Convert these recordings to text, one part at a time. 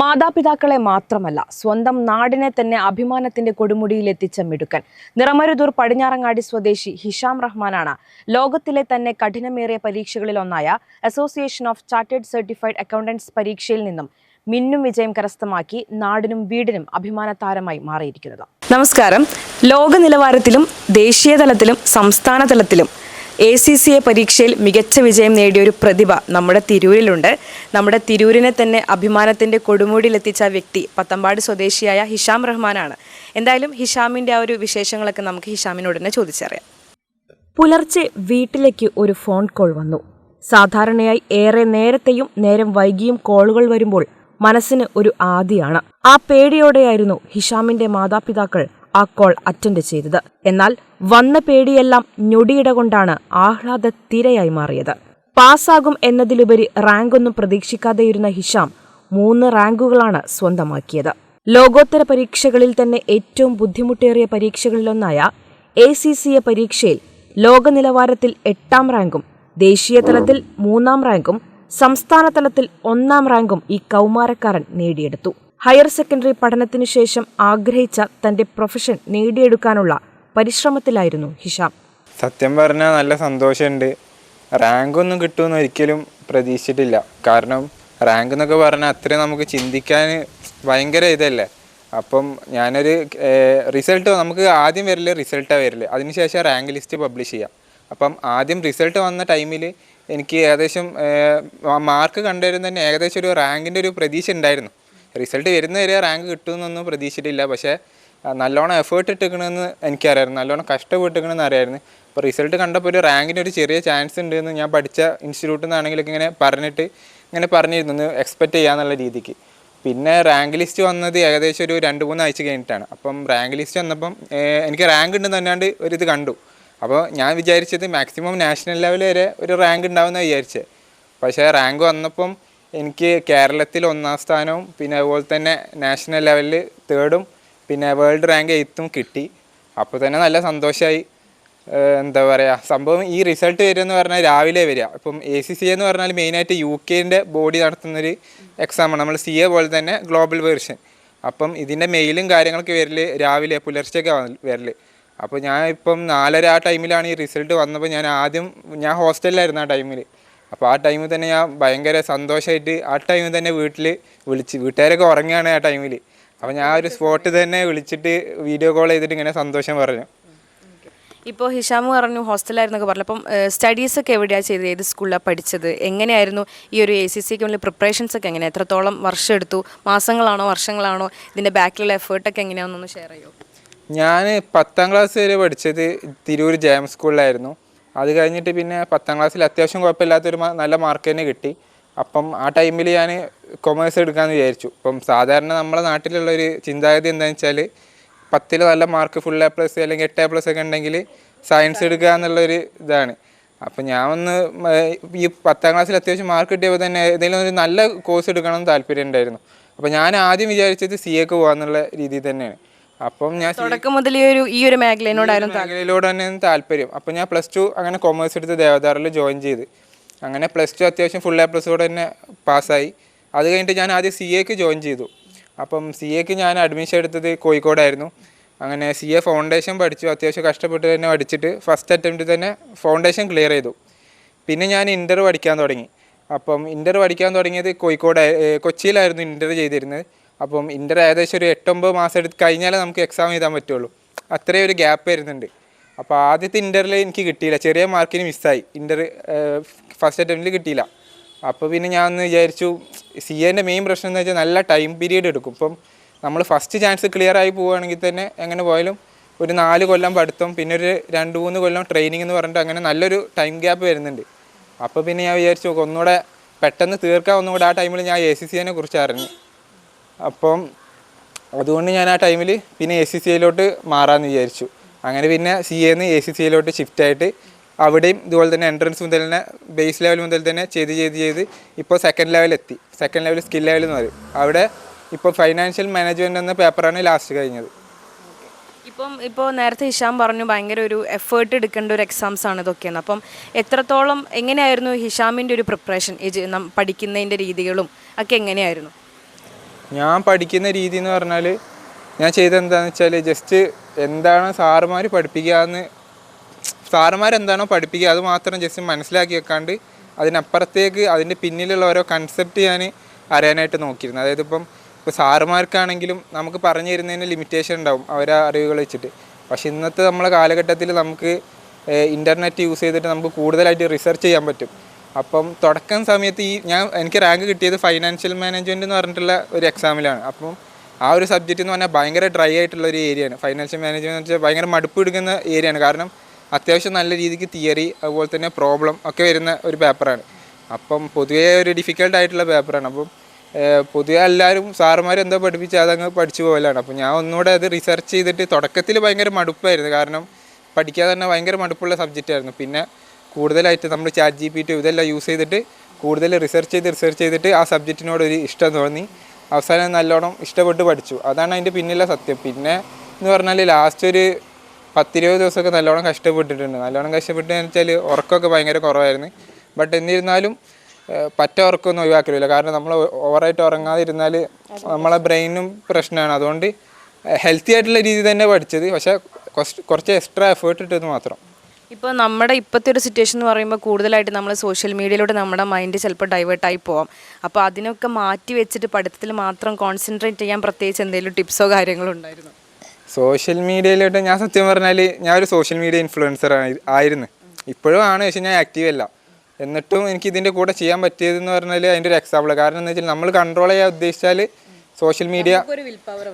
മാതാപിതാക്കളെ മാത്രമല്ല സ്വന്തം നാടിനെ തന്നെ അഭിമാനത്തിന്റെ കൊടുമുടിയിലെത്തിച്ച മിടുക്കൻ. നിറമരുതൂർ പടിഞ്ഞാറങ്ങാടി സ്വദേശി ഹിഷാം റഹ്മാനാണ് ലോകത്തിലെ തന്നെ കഠിനമേറിയ പരീക്ഷകളിൽ ഒന്നായ association of chartered certified accountants പരീക്ഷയിൽ നിന്നും മിന്നും വിജയം കരസ്ഥമാക്കി നാടിനും വീടിനും അഭിമാന താരമായി മാറിയിരിക്കുന്നത്. നമസ്കാരം. ലോക നിലവാരത്തിലും ദേശീയ തലത്തിലും സംസ്ഥാന തലത്തിലും എ സി സി എ പരീക്ഷയിൽ മികച്ച വിജയം നേടിയ ഒരു പ്രതിഭ നമ്മുടെ തിരൂരിലുണ്ട്. നമ്മുടെ തിരൂരിനെ തന്നെ അഭിമാനത്തിന്റെ കൊടുമുടിയിലെത്തിച്ച വ്യക്തി പത്തമ്പാട് സ്വദേശിയായ ഹിഷാം റഹ്മാനാണ്. എന്തായാലും ഹിഷാമിന്റെ ആ ഒരു വിശേഷങ്ങളൊക്കെ നമുക്ക് ഹിഷാമിനോട് തന്നെ ചോദിച്ചറിയാം. പുലർച്ചെ വീട്ടിലേക്ക് ഒരു ഫോൺ കോൾ വന്നു. സാധാരണയായി ഏറെ നേരത്തെയും നേരം വൈകിയും കോളുകൾ വരുമ്പോൾ മനസ്സിന് ഒരു ആദിയാണ്. ആ പേടിയോടെയായിരുന്നു ഹിഷാമിന്റെ മാതാപിതാക്കൾ ആ കോൾ അറ്റൻഡ് ചെയ്തത്. എന്നാൽ വന്ന പേടിയെല്ലാം ഞൊടിയിട കൊണ്ടാണ് ആഹ്ലാദ തിരയായി മാറിയത്. പാസ്സാകും എന്നതിലുപരി റാങ്കൊന്നും പ്രതീക്ഷിക്കാതെയിരുന്ന ഹിഷാം മൂന്ന് റാങ്കുകളാണ് സ്വന്തമാക്കിയത്. ലോകോത്തര പരീക്ഷകളിൽ തന്നെ ഏറ്റവും ബുദ്ധിമുട്ടേറിയ പരീക്ഷകളിലൊന്നായ എ സി സി എ പരീക്ഷയിൽ ലോക നിലവാരത്തിൽ എട്ടാം റാങ്കും ദേശീയ തലത്തിൽ മൂന്നാം റാങ്കും സംസ്ഥാന തലത്തിൽ ഒന്നാം റാങ്കും ഈ കൗമാരക്കാരൻ നേടിയെടുത്തു. ഹയർ സെക്കൻഡറി പഠനത്തിനു ശേഷം ആഗ്രഹിച്ച തന്റെ പ്രൊഫഷൻ നേടിയെടുക്കാനുള്ള പരിശ്രമത്തിലായിരുന്നു ഹിഷാം. സത്യം പറഞ്ഞാൽ നല്ല സന്തോഷമുണ്ട് റാങ്ക് ഒന്നും കിട്ടുമെന്ന് ഒരിക്കലും പ്രതീക്ഷിച്ചിട്ടില്ല. കാരണം റാങ്ക് എന്നൊക്കെ പറഞ്ഞാൽ അത്രയും നമുക്ക് ചിന്തിക്കാൻ ഭയങ്കര ഇതല്ലേ? അപ്പം ഞാനൊരു റിസൾട്ട് നമുക്ക് ആദ്യം വരില്ല റിസൾട്ടാണ് വരില്ല അതിനുശേഷം റാങ്ക് ലിസ്റ്റ് പബ്ലിഷ് ചെയ്യാം. അപ്പം ആദ്യം റിസൾട്ട് വന്ന ടൈമിൽ എനിക്ക് ഏകദേശം മാർക്ക് കണ്ടുവരും തന്നെ ഏകദേശം ഒരു റാങ്കിന്റെ ഒരു പ്രതീക്ഷ ഉണ്ടായിരുന്നു. റിസൾട്ട് വരുന്ന വരെ റാങ്ക് കിട്ടുമെന്നൊന്നും പ്രതീക്ഷിച്ചിട്ടില്ല. പക്ഷേ നല്ലോണം എഫേർട്ട് ഇട്ടിക്കണമെന്ന് എനിക്കറിയായിരുന്നു. നല്ലോണം കഷ്ടപ്പെട്ടിക്കണമെന്ന് അറിയായിരുന്നു. അപ്പോൾ റിസൾട്ട് കണ്ടപ്പോൾ ഒരു റാങ്കിന് ഒരു ചെറിയ ചാൻസ് ഉണ്ട് എന്ന് ഞാൻ പഠിച്ച ഇൻസ്റ്റിറ്റ്യൂട്ടിൽ നിന്നാണെങ്കിലൊക്കെ ഇങ്ങനെ പറഞ്ഞിട്ട് ഇങ്ങനെ പറഞ്ഞിരുന്നു. ഒന്ന് എക്സ്പെക്റ്റ് ചെയ്യാമെന്നുള്ള രീതിക്ക്. പിന്നെ റാങ്ക് ലിസ്റ്റ് വന്നത് ഏകദേശം ഒരു രണ്ട് മൂന്ന് ആഴ്ച കഴിഞ്ഞിട്ടാണ്. അപ്പം റാങ്ക് ലിസ്റ്റ് വന്നപ്പം എനിക്ക് റാങ്ക് ഉണ്ടെന്ന് തന്നെയാണ്ട് ഒരിത് കണ്ടു. അപ്പോൾ ഞാൻ വിചാരിച്ചത് മാക്സിമം നാഷണൽ ലെവൽ വരെ ഒരു റാങ്ക് ഉണ്ടാവുമെന്ന് വിചാരിച്ചത് പക്ഷേ റാങ്ക് വന്നപ്പം എനിക്ക് കേരളത്തിൽ ഒന്നാം സ്ഥാനവും പിന്നെ അതുപോലെ തന്നെ നാഷണൽ ലെവലിൽ തേർഡും പിന്നെ വേൾഡ് റാങ്ക് എയ്ത്തും കിട്ടി. അപ്പോൾ തന്നെ നല്ല സന്തോഷമായി എന്താ പറയുക സംഭവം ഈ റിസൾട്ട് വരിക എന്ന് പറഞ്ഞാൽ രാവിലെ വരിക. ഇപ്പം എ സി സി എന്ന് പറഞ്ഞാൽ മെയിനായിട്ട് യു കെന്റെ ബോഡി നടത്തുന്നൊരു എക്സാമാണ് നമ്മൾ സി എ പോലെ തന്നെ ഗ്ലോബൽ വേർഷൻ അപ്പം ഇതിന്റെ മെയിലും കാര്യങ്ങളൊക്കെ വരൽ രാവിലെ പുലർച്ചെയൊക്കെ വരൽ അപ്പോൾ ഞാൻ ഇപ്പം നാലര ആ ടൈമിലാണ് ഈ റിസൾട്ട് വന്നപ്പോൾ ഞാൻ ആദ്യം ഞാൻ ഹോസ്റ്റലിലായിരുന്നു ആ ടൈമിൽ അപ്പോൾ ആ ടൈമിൽ തന്നെ ഞാൻ ഭയങ്കര സന്തോഷമായിട്ട് ആ ടൈമിൽ തന്നെ വീട്ടിൽ വിളിച്ച് വീട്ടുകാരൊക്കെ ഉറങ്ങുകയാണ് ആ ടൈമിൽ അപ്പോൾ ഞാൻ ഒരു സ്പോട്ട് തന്നെ വിളിച്ചിട്ട് വീഡിയോ കോൾ ചെയ്തിട്ട് ഇങ്ങനെ സന്തോഷം പറഞ്ഞു. ഇപ്പോൾ ഹിഷാമ് പറഞ്ഞു ഹോസ്റ്റലായിരുന്നൊക്കെ പറഞ്ഞു അപ്പം സ്റ്റഡീസ് ഒക്കെ എവിടെയാണ് ചെയ്തത്? ഏത് സ്കൂളിലാണ് പഠിച്ചത്? എങ്ങനെയായിരുന്നു ഈ ഒരു എ സി സിക്ക് വേണ്ടി പ്രിപ്പറേഷൻസ് ഒക്കെ എങ്ങനെയാണ് എത്രത്തോളം വർഷം എടുത്തു? മാസങ്ങളാണോ വർഷങ്ങളാണോ? ഇതിന്റെ ബാക്കിലുള്ള എഫേർട്ടൊക്കെ എങ്ങനെയാണെന്നൊന്ന് ഷെയർ ചെയ്യോ? ഞാൻ പത്താം ക്ലാസ് വരെ പഠിച്ചത് തിരൂർ ജെ എം സ്കൂളിലായിരുന്നു. അത് കഴിഞ്ഞിട്ട് പിന്നെ പത്താം ക്ലാസ്സിൽ അത്യാവശ്യം കുഴപ്പമില്ലാത്തൊരു നല്ല മാർക്ക് തന്നെ കിട്ടി. അപ്പം ആ ടൈമിൽ ഞാൻ കൊമേഴ്സ് എടുക്കാമെന്ന് വിചാരിച്ചു. അപ്പം സാധാരണ നമ്മുടെ നാട്ടിലുള്ള ഒരു ചിന്താഗതി എന്താണെന്ന് വെച്ചാൽ പത്തിൽ നല്ല മാർക്ക് ഫുൾ എ പ്ലസ് അല്ലെങ്കിൽ എട്ട് എ പ്ലസ് ഒക്കെ ഉണ്ടെങ്കിൽ സയൻസ് എടുക്കുക എന്നുള്ളൊരു ഇതാണ്. അപ്പം ഞാൻ ഒന്ന് ഈ പത്താം ക്ലാസ്സിൽ അത്യാവശ്യം മാർക്ക് കിട്ടിയപ്പോൾ തന്നെ ഏതെങ്കിലും ഒരു നല്ല കോഴ്സ് എടുക്കണം എന്ന് താല്പര്യം ഉണ്ടായിരുന്നു. അപ്പം ഞാൻ ആദ്യം വിചാരിച്ചത് സി എക്ക് പോകാന്നുള്ള രീതിയിൽ തന്നെയാണ്. അപ്പം ഞാൻ തുടക്കം മുതൽ ഈ ഒരു ഈ ഒരു മേഖലയോടായിരുന്നു മേഖലയിലൂടെ തന്നെ താല്പര്യം. അപ്പം ഞാൻ പ്ലസ് ടു അങ്ങനെ കൊമേഴ്സ് എടുത്ത് ദേവദാറിൽ ജോയിൻ ചെയ്ത്. അങ്ങനെ പ്ലസ് ടു അത്യാവശ്യം ഫുൾ എ പ്ലസോടെ തന്നെ പാസ്സായി. അത് കഴിഞ്ഞിട്ട് ഞാൻ ആദ്യം സി എക്ക് ജോയിൻ ചെയ്തു. അപ്പം സി എക്ക് ഞാൻ അഡ്മിഷൻ എടുത്തത് കോഴിക്കോടായിരുന്നു. അങ്ങനെ സി എ ഫൗണ്ടേഷൻ പഠിച്ചു. അത്യാവശ്യം കഷ്ടപ്പെട്ട് തന്നെ പഠിച്ചിട്ട് ഫസ്റ്റ് അറ്റംപ്റ്റ് തന്നെ ഫൗണ്ടേഷൻ ക്ലിയർ ചെയ്തു. പിന്നെ ഞാൻ ഇന്റർ പഠിക്കാൻ തുടങ്ങി. അപ്പം ഇന്റർ പഠിക്കാൻ തുടങ്ങിയത് കോഴിക്കോട് കൊച്ചിയിലായിരുന്നു ഇന്റർ ചെയ്തിരുന്നത്. അപ്പം ഇന്റർ ഏകദേശം ഒരു എട്ടൊമ്പത് മാസം എടുത്ത് കഴിഞ്ഞാലേ നമുക്ക് എക്സാം എഴുതാൻ പറ്റുള്ളൂ. അത്രയും ഒരു ഗ്യാപ്പ് വരുന്നുണ്ട്. അപ്പോൾ ആദ്യത്തെ ഇന്ററിൽ എനിക്ക് കിട്ടിയില്ല. ചെറിയ മാർക്കിന് മിസ്സായി ഇന്റർ ഫസ്റ്റ് അറ്റംപ്റ്റിൽ കിട്ടിയില്ല. അപ്പോൾ പിന്നെ ഞാൻ ഒന്ന് വിചാരിച്ചു സി എന്റെ മെയിൻ പ്രശ്നം എന്ന് വെച്ചാൽ നല്ല ടൈം പീരീഡ് എടുക്കും. ഇപ്പം നമ്മൾ ഫസ്റ്റ് ചാൻസ് ക്ലിയർ ആയി പോവുകയാണെങ്കിൽ തന്നെ എങ്ങനെ പോയാലും ഒരു നാല് കൊല്ലം പഠിത്തം പിന്നെ ഒരു രണ്ട് മൂന്ന് കൊല്ലം ട്രെയിനിങ് എന്ന് പറഞ്ഞിട്ട് അങ്ങനെ നല്ലൊരു ടൈം ഗ്യാപ്പ് വരുന്നുണ്ട്. അപ്പോൾ പിന്നെ ഞാൻ വിചാരിച്ചു ഒന്നുകൂടെ പെട്ടെന്ന് തീർക്കാൻ ഒന്നുകൂടെ ആ ടൈമിൽ ഞാൻ എ സി സിനെ കുറിച്ച് അറിഞ്ഞു. അപ്പം അതുകൊണ്ട് ഞാൻ ആ ടൈമിൽ പിന്നെ എ സി സി ഐയിലോട്ട് മാറാമെന്ന് വിചാരിച്ചു. അങ്ങനെ പിന്നെ സി എന്ന് എ സി സി ഷിഫ്റ്റ് ആയിട്ട് അവിടെയും ഇതുപോലെ തന്നെ എൻട്രൻസ് മുതൽ തന്നെ ബേസ് ലെവൽ മുതൽ തന്നെ ചെയ്ത് ചെയ്ത് ചെയ്ത് ഇപ്പോൾ സെക്കൻഡ് ലെവൽ എത്തി. സെക്കൻഡ് ലെവൽ സ്കിൽ ലെവൽ എന്ന് പറയും. അവിടെ ഇപ്പോൾ ഫൈനാൻഷ്യൽ മാനേജ്മെന്റ് എന്ന പേപ്പറാണ് ലാസ്റ്റ് കഴിഞ്ഞത്. ഇപ്പം ഇപ്പോൾ നേരത്തെ ഹിഷാം പറഞ്ഞു ഭയങ്കര ഒരു എഫേർട്ട് എടുക്കേണ്ട ഒരു എക്സാംസ് ആണ് ഇതൊക്കെയെന്ന് അപ്പം എത്രത്തോളം എങ്ങനെയായിരുന്നു ഹിഷാമിന്റെ ഒരു പ്രിപ്പറേഷൻ പഠിക്കുന്നതിന്റെ രീതികളും ഒക്കെ എങ്ങനെയായിരുന്നു? ഞാൻ പഠിക്കുന്ന രീതി എന്ന് പറഞ്ഞാൽ ഞാൻ ചെയ്തത് വെച്ചാൽ ജസ്റ്റ് എന്താണ് സാറുമാർ പഠിപ്പിക്കുക എന്ന് സാറുമാർ എന്താണോ പഠിപ്പിക്കുക അത് മാത്രം ജസ്റ്റ് മനസ്സിലാക്കി വെക്കാണ്ട് അതിനപ്പുറത്തേക്ക് അതിന്റെ പിന്നിലുള്ള ഓരോ കൺസെപ്റ്റ് ഞാൻ അറിയാനായിട്ട് നോക്കിയിരുന്നു. അതായത് ഇപ്പം ഇപ്പോൾ സാറുമാർക്കാണെങ്കിലും നമുക്ക് പറഞ്ഞു തരുന്നതിന് ലിമിറ്റേഷൻ ഉണ്ടാവും അവരെ അറിവുകൾ വെച്ചിട്ട്. പക്ഷേ ഇന്നത്തെ നമ്മളെ കാലഘട്ടത്തിൽ നമുക്ക് ഇന്റർനെറ്റ് യൂസ് ചെയ്തിട്ട് നമുക്ക് കൂടുതലായിട്ട് റിസർച്ച് ചെയ്യാൻ പറ്റും. അപ്പം തുടക്കം സമയത്ത് ഈ ഞാൻ എനിക്ക് റാങ്ക് കിട്ടിയത് ഫൈനാൻഷ്യൽ മാനേജ്മെന്റ് എന്ന് പറഞ്ഞിട്ടുള്ള ഒരു എക്സാമിലാണ് അപ്പം ആ ഒരു സബ്ജക്റ്റ് എന്ന് പറഞ്ഞാൽ ഭയങ്കര ഡ്രൈ ആയിട്ടുള്ള ഒരു ഏരിയയാണ് ഫൈനാൻഷ്യൽ മാനേജ്മെന്റ് എന്ന് വെച്ചാൽ ഭയങ്കര മടുപ്പ് എടുക്കുന്ന ഏരിയയാണ് കാരണം അത്യാവശ്യം നല്ല രീതിക്ക് തിയറി അതുപോലെ തന്നെ പ്രോബ്ലം ഒക്കെ വരുന്ന ഒരു പേപ്പറാണ് അപ്പം പൊതുവേ ഒരു ഡിഫിക്കൽട്ട് ആയിട്ടുള്ള പേപ്പറാണ് അപ്പം പൊതുവേ എല്ലാവരും സാറുമാർ എന്തോ പഠിപ്പിച്ച് അതങ്ങ് പഠിച്ചു പോകലാണ് അപ്പം ഞാൻ ഒന്നുകൂടെ അത് റിസർച്ച് ചെയ്തിട്ട് തുടക്കത്തിൽ ഭയങ്കര മടുപ്പായിരുന്നു. കാരണം പഠിക്കാതെ തന്നെ ഭയങ്കര മടുപ്പുള്ള സബ്ജക്റ്റായിരുന്നു പിന്നെ കൂടുതലായിട്ട് നമ്മൾ ചാറ്റ് ജി പി ടി ഇതെല്ലാം യൂസ് ചെയ്തിട്ട് കൂടുതൽ റിസർച്ച് ചെയ്ത് റിസർച്ച് ചെയ്തിട്ട് ആ സബ്ജക്റ്റിനോട് ഒരു ഇഷ്ടം തോന്നി. അവസാനം നല്ലോണം ഇഷ്ടപ്പെട്ട് പഠിച്ചു. അതാണ് അതിന്റെ പിന്നിലെ സത്യം. പിന്നെ എന്ന് പറഞ്ഞാൽ ലാസ്റ്റ് ഒരു പത്തിരുപത് ദിവസമൊക്കെ നല്ലോണം കഷ്ടപ്പെട്ടിട്ടുണ്ട്. നല്ലോണം കഷ്ടപ്പെട്ടെന്ന് വെച്ചാൽ ഉറക്കമൊക്കെ ഭയങ്കര കുറവായിരുന്നു. ബട്ട് എന്നിരുന്നാലും പറ്റ ഉറക്കമൊന്നും ഒഴിവാക്കലില്ല. കാരണം നമ്മൾ ഓവറായിട്ട് ഉറങ്ങാതിരുന്നാൽ നമ്മളെ ബ്രെയിനും പ്രശ്നമാണ് അതുകൊണ്ട് ഹെൽത്തി ആയിട്ടുള്ള രീതി തന്നെ പഠിച്ചത്. പക്ഷേ കുറച്ച് എക്സ്ട്രാ എഫേർട്ട് ഇട്ടത് മാത്രം. ഇപ്പോൾ നമ്മുടെ ഇപ്പോഴത്തെ ഒരു സിറ്റുവേഷൻ എന്ന് പറയുമ്പോൾ കൂടുതലായിട്ട് നമ്മൾ സോഷ്യൽ മീഡിയയിലൂടെ നമ്മുടെ മൈൻഡ് ചിലപ്പോൾ ഡൈവേർട്ടായി പോവാം. അപ്പോൾ അതിനൊക്കെ മാറ്റി വെച്ചിട്ട് പഠിത്തത്തിൽ മാത്രം കോൺസെൻട്രേറ്റ് ചെയ്യാൻ പ്രത്യേകിച്ച് എന്തെങ്കിലും ടിപ്സോ കാര്യങ്ങളോ ഉണ്ടായിരുന്നു? സോഷ്യൽ മീഡിയയിലോട്ട് ഞാൻ സത്യം പറഞ്ഞാൽ ഞാൻ ഒരു സോഷ്യൽ മീഡിയ ഇൻഫ്ലുവൻസർ ആയിരുന്നു. ഇപ്പോഴും ആണ് പക്ഷേ ഞാൻ ആക്റ്റീവ് അല്ല. എന്നിട്ടും എനിക്ക് ഇതിന്റെ കൂടെ ചെയ്യാൻ പറ്റിയതെന്ന് പറഞ്ഞാൽ അതിന്റെ ഒരു എക്സാമ്പിൾ കാരണം എന്താ വെച്ചാൽ നമ്മൾ കൺട്രോൾ ചെയ്യാൻ ഉദ്ദേശിച്ചാൽ സോഷ്യൽ മീഡിയ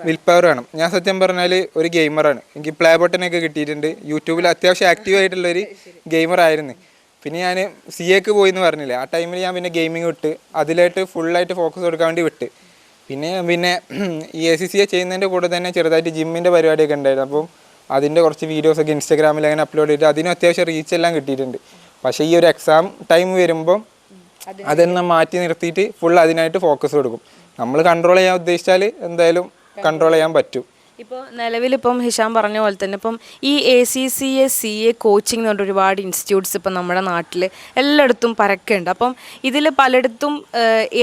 വിൽ പവർ വേണം. ഞാൻ സത്യം പറഞ്ഞാൽ ഒരു ഗെയിമറാണ്. എനിക്ക് പ്ലേ ബട്ടനൊക്കെ കിട്ടിയിട്ടുണ്ട്. യൂട്യൂബിൽ അത്യാവശ്യം ആക്റ്റീവ് ആയിട്ടുള്ളൊരു ഗെയിമർ ആയിരുന്നു പിന്നെ ഞാൻ സി എക്ക് പോയി എന്ന് പറഞ്ഞില്ലേ? ആ ടൈമിൽ ഞാൻ പിന്നെ ഗെയിമിംഗ് വിട്ട് അതിലായിട്ട് ഫുള്ളായിട്ട് ഫോക്കസ് കൊടുക്കാൻ വേണ്ടി വിട്ട്. പിന്നെ പിന്നെ ഈ എ സി സി എ ചെയ്യുന്നതിന്റെ കൂടെ തന്നെ ചെറുതായിട്ട് ജിമ്മിന്റെ പരിപാടിയൊക്കെ ഉണ്ടായിരുന്നു. അപ്പം അതിന്റെ കുറച്ച് വീഡിയോസൊക്കെ ഇൻസ്റ്റാഗ്രാമിൽ അങ്ങനെ അപ്ലോഡ് ചെയ്തിട്ട് അതിനും അത്യാവശ്യം റീച്ച് എല്ലാം കിട്ടിയിട്ടുണ്ട്. പക്ഷേ ഈ ഒരു എക്സാം ടൈം വരുമ്പം അതെല്ലാം മാറ്റി നിർത്തിയിട്ട് ഫുൾ അതിനായിട്ട് ഫോക്കസ് കൊടുക്കും. നമ്മൾ കൺട്രോൾ ചെയ്യാൻ ഉദ്ദേശിച്ചാൽ എന്തായാലും കൺട്രോൾ ചെയ്യാൻ പറ്റും. ഇപ്പോൾ നിലവിലിപ്പം ഹിഷാം പറഞ്ഞ പോലെ തന്നെ ഇപ്പം ഈ A C C A C A coaching എന്ന് പറഞ്ഞ ഒരുപാട് ഇൻസ്റ്റിറ്റ്യൂട്ട്സ് ഇപ്പം നമ്മുടെ നാട്ടിൽ എല്ലായിടത്തും പരക്കുണ്ട് അപ്പം ഇതിൽ പലയിടത്തും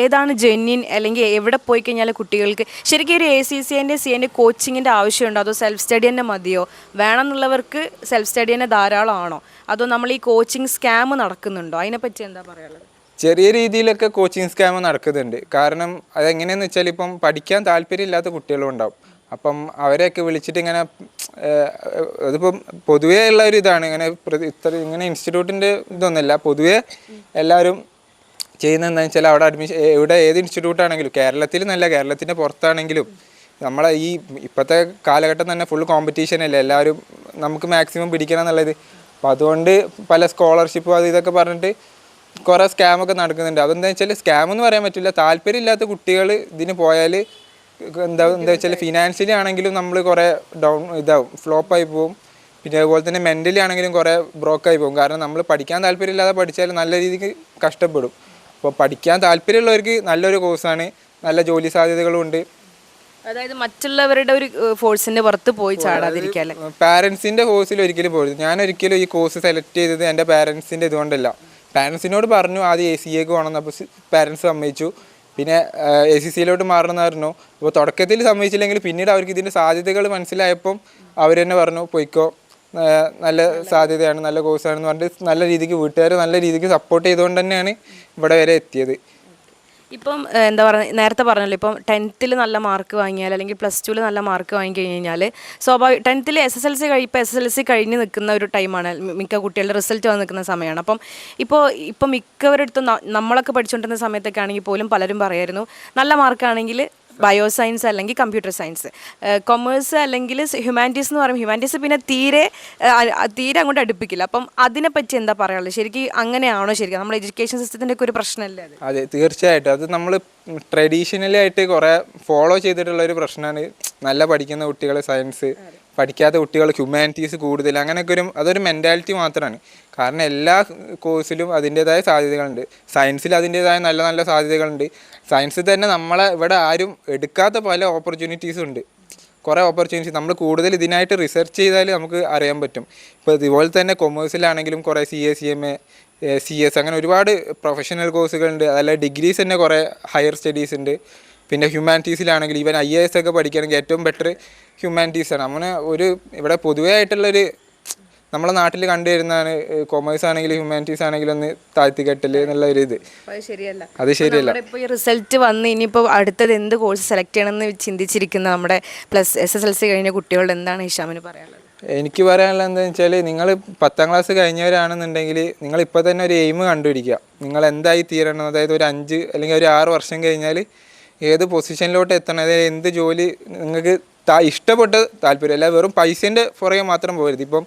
ഏതാണ് ജെന്യൻ അല്ലെങ്കിൽ എവിടെ പോയി കഴിഞ്ഞാൽ കുട്ടികൾക്ക് ശരിക്കും ഒരു എ സി സി എന്റെ സി എന്റെ കോച്ചിങ്ങിന്റെ ആവശ്യമുണ്ടോ? അതോ സെൽഫ് സ്റ്റഡി തന്നെ മതിയോ? വേണമെന്നുള്ളവർക്ക് സെൽഫ് സ്റ്റഡി തന്നെ ധാരാളമാണോ? അതോ നമ്മൾ ഈ കോച്ചിങ് സ്കാം നടക്കുന്നുണ്ടോ? അതിനെപ്പറ്റി എന്താ പറയാനുള്ളത്? ചെറിയ രീതിയിലൊക്കെ കോച്ചിങ് സ്കാം നടക്കുന്നുണ്ട്. കാരണം അതെങ്ങനെയാണെന്ന് വെച്ചാൽ ഇപ്പം പഠിക്കാൻ താല്പര്യമില്ലാത്ത കുട്ടികളും ഉണ്ടാവും അപ്പം അവരെയൊക്കെ വിളിച്ചിട്ട് ഇങ്ങനെ അതിപ്പം പൊതുവേ ഉള്ള ഒരു ഇതാണ്. ഇങ്ങനെ ഇത്ര ഇങ്ങനെ ഇൻസ്റ്റിറ്റ്യൂട്ടിന്റെ ഇതൊന്നുമല്ല. പൊതുവേ എല്ലാവരും ചെയ്യുന്ന എന്താണെന്ന് വെച്ചാൽ അവിടെ അഡ്മിഷൻ ഇവിടെ ഏത് ഇൻസ്റ്റിറ്റ്യൂട്ട് ആണെങ്കിലും കേരളത്തിൽ നല്ല കേരളത്തിന്റെ പുറത്താണെങ്കിലും നമ്മളെ ഈ ഇപ്പോഴത്തെ കാലഘട്ടം തന്നെ ഫുൾ കോമ്പറ്റീഷൻ അല്ലേ? എല്ലാവരും നമുക്ക് മാക്സിമം പിടിക്കണം എന്നുള്ളത്. അപ്പോൾ അതുകൊണ്ട് പല സ്കോളർഷിപ്പും അത് ഇതൊക്കെ പറഞ്ഞിട്ട് കുറേ സ്കാമൊക്കെ നടക്കുന്നുണ്ട്. അതെന്താ വെച്ചാൽ സ്കാം എന്ന് പറയാൻ പറ്റില്ല. താല്പര്യമില്ലാത്ത കുട്ടികൾ ഇതിന് പോയാൽ എന്താ എന്താ വെച്ചാൽ ഫിനാൻഷ്യലി ആണെങ്കിലും നമ്മൾ കുറേ ഡൗൺ ഇതാവും ഫ്ലോപ്പായി പോവും. പിന്നെ അതുപോലെ തന്നെ മെന്റലി ആണെങ്കിലും കുറേ ബ്രോക്കായി പോകും കാരണം നമ്മൾ പഠിക്കാൻ താല്പര്യമില്ലാതെ പഠിച്ചാൽ നല്ല രീതിക്ക് കഷ്ടപ്പെടും. അപ്പോൾ പഠിക്കാൻ താല്പര്യമുള്ളവർക്ക് നല്ലൊരു കോഴ്സാണ് നല്ല ജോലി സാധ്യതകളും ഉണ്ട്. അതായത് മറ്റുള്ളവരുടെ ഒരു ഫോഴ്സിന്റെ പുറത്ത് പോയി ചാടാതിരിക്കാൻ പാരൻസിന്റെ കോഴ്സിൽ ഒരിക്കലും പോയത് ഞാൻ ഒരിക്കലും ഈ കോഴ്സ് സെലക്ട് ചെയ്തത് എന്റെ പാരൻസിന്റെ ഇതുകൊണ്ടല്ല. പാരൻസിനോട് പറഞ്ഞു ആദ്യം എ സി എക്ക് അപ്പോൾ പാരൻസ് സമ്മതിച്ചു. പിന്നെ എ സി സിയിലോട്ട് പറഞ്ഞു. അപ്പോൾ തുടക്കത്തിൽ സമ്മതിച്ചില്ലെങ്കിൽ പിന്നീട് അവർക്ക് ഇതിന്റെ സാധ്യതകൾ മനസ്സിലായപ്പം അവർ തന്നെ പറഞ്ഞു പൊയ്ക്കോ. നല്ല സാധ്യതയാണ് നല്ല കോഴ്സാണെന്ന് പറഞ്ഞിട്ട് നല്ല രീതിക്ക് വീട്ടുകാർ നല്ല രീതിക്ക് സപ്പോർട്ട് ചെയ്തുകൊണ്ട് തന്നെയാണ് ഇവിടെ വരെ എത്തിയത്. ഇപ്പം എന്താ പറയുക നേരത്തെ പറഞ്ഞല്ലോ ഇപ്പം ടെൻത്തിൽ നല്ല മാർക്ക് വാങ്ങിയാൽ അല്ലെങ്കിൽ പ്ലസ് ടുവിൽ നല്ല മാർക്ക് വാങ്ങി കഴിഞ്ഞ് കഴിഞ്ഞാൽ സ്വാഭാവിക ടെൻത്തിൽ എസ് എസ് എൽ സി കഴി ഇപ്പോൾ എസ് എസ് എൽ സി കഴിഞ്ഞ് നിൽക്കുന്ന ഒരു ടൈമാണ് മിക്ക കുട്ടികളുടെ റിസൾട്ട് വന്ന് നിൽക്കുന്ന സമയമാണ്. അപ്പം ഇപ്പോൾ ഇപ്പം മിക്കവരുടെ അടുത്തും നമ്മളൊക്കെ പഠിച്ചുകൊണ്ടിരുന്ന സമയത്തൊക്കെ ആണെങ്കിൽ പോലും പലരും പറയായിരുന്നു നല്ല മാർക്കാണെങ്കിൽ ബയോ സയൻസ് അല്ലെങ്കിൽ കമ്പ്യൂട്ടർ സയൻസ്. കൊമേഴ്സ് അല്ലെങ്കിൽ ഹ്യൂമാനിറ്റീസ് എന്ന് പറയുമ്പോൾ ഹ്യൂമാനിറ്റീസ് പിന്നെ തീരെ തീരെ അങ്ങോട്ട് അടുപ്പിക്കില്ല. അപ്പം അതിനെപ്പറ്റി എന്താ പറയാനുള്ളത്? ശരിക്കും അങ്ങനെയാണോ ശരിക്കും? നമ്മുടെ എഡ്യൂക്കേഷൻ സിസ്റ്റത്തിന്റെ ഒക്കെ ഒരു പ്രശ്നമല്ലേ അത്? അതെ തീർച്ചയായിട്ടും. അത് നമ്മൾ ട്രഡീഷണലി ആയിട്ട് കുറേ ഫോളോ ചെയ്തിട്ടുള്ള ഒരു പ്രശ്നമാണ്. നല്ല പഠിക്കുന്ന കുട്ടികൾ സയൻസ്. പഠിക്കാത്ത കുട്ടികൾ ഹ്യൂമാനിറ്റീസ് കൂടുതൽ. അങ്ങനെയൊക്കെ ഒരു അതൊരു മെന്റാലിറ്റി മാത്രമാണ് കാരണം എല്ലാ കോഴ്സിലും അതിന്റേതായ സാധ്യതകളുണ്ട്. സയൻസിൽ അതിന്റേതായ നല്ല നല്ല സാധ്യതകളുണ്ട്. സയൻസിൽ തന്നെ നമ്മളെ ഇവിടെ ആരും എടുക്കാത്ത പല ഓപ്പർച്യൂണിറ്റീസും ഉണ്ട്. കുറേ ഓപ്പർച്യൂണിറ്റീസ് നമ്മൾ കൂടുതൽ ഇതിനായിട്ട് റിസർച്ച് ചെയ്താൽ നമുക്ക് അറിയാൻ പറ്റും. ഇപ്പോൾ ഇതുപോലെ തന്നെ കൊമേഴ്സിലാണെങ്കിലും കുറേ C A C M A C S അങ്ങനെ ഒരുപാട് പ്രൊഫഷണൽ കോഴ്സുകളുണ്ട് അതല്ല ഡിഗ്രീസ് തന്നെ കുറേ ഹയർ സ്റ്റഡീസ് ഉണ്ട്. പിന്നെ ഹ്യൂമാനിറ്റീസിലാണെങ്കിൽ ഈവൻ ഐ എ എസ് ഒക്കെ പഠിക്കുകയാണെങ്കിൽ ഏറ്റവും ബെറ്റർ ഹ്യൂമാനിറ്റീസാണ് അങ്ങനെ ഒരു ഇവിടെ പൊതുവേ ആയിട്ടുള്ളൊരു നമ്മളെ നാട്ടിൽ കണ്ടുവരുന്നതാണ് കൊമേഴ്സ് ആണെങ്കിലും ഹ്യൂമാനിറ്റീസ് ആണെങ്കിലും ഒന്ന് താഴ്ത്തിക്കെട്ടൽ എന്നുള്ള ഒരു ഇത്. അത് ശരിയല്ല. ഇപ്പോൾ ഈ റിസൾട്ട് വന്ന് ഇനിയിപ്പോൾ അടുത്തത് എന്ത് കോഴ്സ് സെലക്ട് ചെയ്യണമെന്ന് ചിന്തിച്ചിരിക്കുന്ന നമ്മുടെ plus S S L C കഴിഞ്ഞ കുട്ടികളോട് എന്താണ് ഹിഷാമിന് പറയാനുള്ളത്? എനിക്ക് പറയാനുള്ളത് എന്താ വെച്ചാൽ നിങ്ങൾ പത്താം ക്ലാസ് കഴിഞ്ഞവരാണെന്നുണ്ടെങ്കിൽ നിങ്ങൾ ഇപ്പോൾ തന്നെ ഒരു എയിം കണ്ടുപിടിക്കുക. നിങ്ങൾ എന്തായി തീരണം? അതായത് ഒരു അഞ്ച് അല്ലെങ്കിൽ ഒരു ആറ് വർഷം കഴിഞ്ഞാൽ ഏത് പൊസിഷനിലോട്ട് എത്തണം അതായത് എന്ത് ജോലി നിങ്ങൾക്ക് ഇഷ്ടപ്പെട്ട താല്പര്യം അല്ല വെറും പൈസേന്റെ പുറകെ മാത്രം പോകരുത്. ഇപ്പം